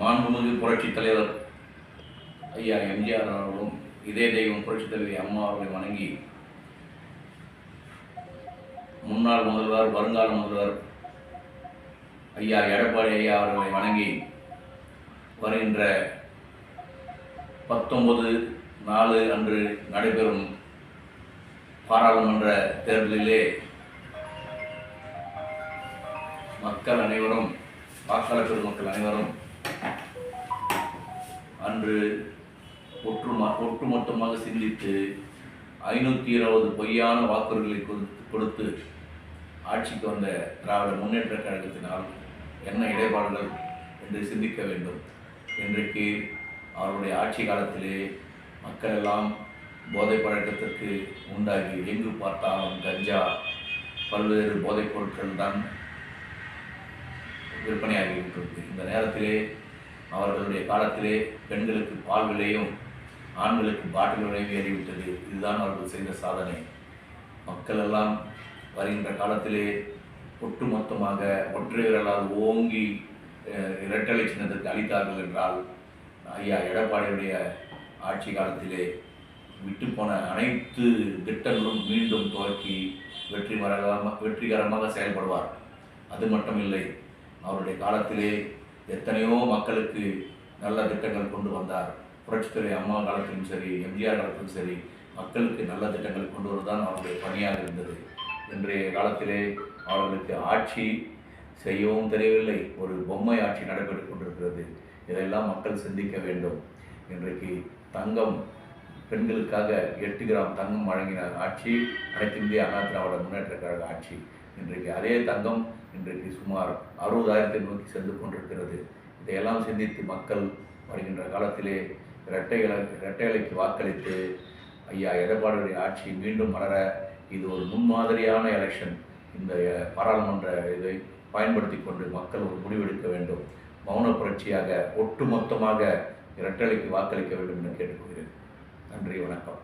புரட்சி தலைவர் ஐயா எம்ஜிஆர் அவர்களும் இதே தெய்வம் புரட்சி தலைவி அம்மா அவர்களை வணங்கி முன்னாள் முதல்வர் வருங்கால முதல்வர் ஐயா எடப்பாடி ஐயா அவர்களை வணங்கி வருகின்ற பத்தொன்பது நாலு அன்று நடைபெறும் பாராளுமன்ற தேர்தலிலே மக்கள் அனைவரும் வாக்காளர் பெருமக்கள் அனைவரும் அன்று ஒற்றுமா ஒட்டுமொத்தமாக சிந்தித்து ஐநூற்றி இருபது பொய்யான வாக்குறுதிகளை கொடுத்து கொடுத்து ஆட்சிக்கு வந்த திராவிட முன்னேற்ற கழகத்தினால் என்ன இடைப்பாடுகள் என்று சிந்திக்க வேண்டும். இன்றைக்கு அவருடைய ஆட்சி காலத்திலே மக்கள் எல்லாம் போதை பழக்கத்திற்கு உண்டாகி எங்கு பார்த்தாலும் கஞ்சா பல்வேறு போதைப் பொருட்கள் தான் விற்பனையாகிவிட்டது இந்த நேரத்திலே அவர்களுடைய காலத்திலே பெண்களுக்கு பால் விலையும் ஆண்களுக்கு பாட்டில் விலையும் ஏறிவிட்டது. இதுதான் அவர்கள் செய்த சாதனை. மக்கள் எல்லாம் வருகின்ற காலத்திலே ஒட்டுமொத்தமாக ஒற்றை விரலால் ஓங்கி இரட்டலை சின்னத்திற்கு அளித்தார்கள் என்றால் ஐயா எடப்பாடியுடைய ஆட்சி காலத்திலே விட்டுப்போன அனைத்து திட்டங்களும் மீண்டும் துவக்கி வெற்றிகரமாக வெற்றிகரமாக செயல்படுவார் அது மட்டும் இல்லை அவருடைய காலத்திலே எத்தனையோ மக்களுக்கு நல்ல திட்டங்கள் கொண்டு வந்தார். புரட்சித்துறை அம்மா காலத்திலும் சரி எம்ஜிஆர் காலத்திலும் சரி மக்களுக்கு நல்ல திட்டங்கள் கொண்டு வருவதுதான் அவருடைய பணியாக இருந்தது. இன்றைய காலத்திலே அவர்களுக்கு ஆட்சி செய்யவும் தெரியவில்லை. ஒரு பொம்மை ஆட்சி நடைபெற்றுக் கொண்டிருக்கிறது. இதையெல்லாம் மக்கள் சிந்திக்க வேண்டும். இன்றைக்கு தங்கம் பெண்களுக்காக எட்டு கிராம் தங்கம் வழங்கின ஆட்சி அனைத்து இந்திய அண்ணா திராவிட முன்னேற்ற கழக ஆட்சி. இன்றைக்கு அதே தங்கம் இன்றைக்கு சுமார் அறுபதாயிரத்தை நோக்கி சென்று கொண்டிருக்கிறது. இதையெல்லாம் சிந்தித்து மக்கள் வருகின்ற காலத்திலே இரட்டைகளை இரட்டைகளுக்கு வாக்களித்து ஐயா எடப்பாடியுடைய ஆட்சி மீண்டும் மலர இது ஒரு முன்மாதிரியான எலெக்ஷன் இந்த பாராளுமன்ற இதை பயன்படுத்தி கொண்டு மக்கள் ஒரு முடிவெடுக்க வேண்டும். மௌன புரட்சியாக ஒட்டுமொத்தமாக இரட்டலைக்கு வாக்களிக்க வேண்டும் என கேட்டுக்கொள்கிறேன். நன்றி வணக்கம்.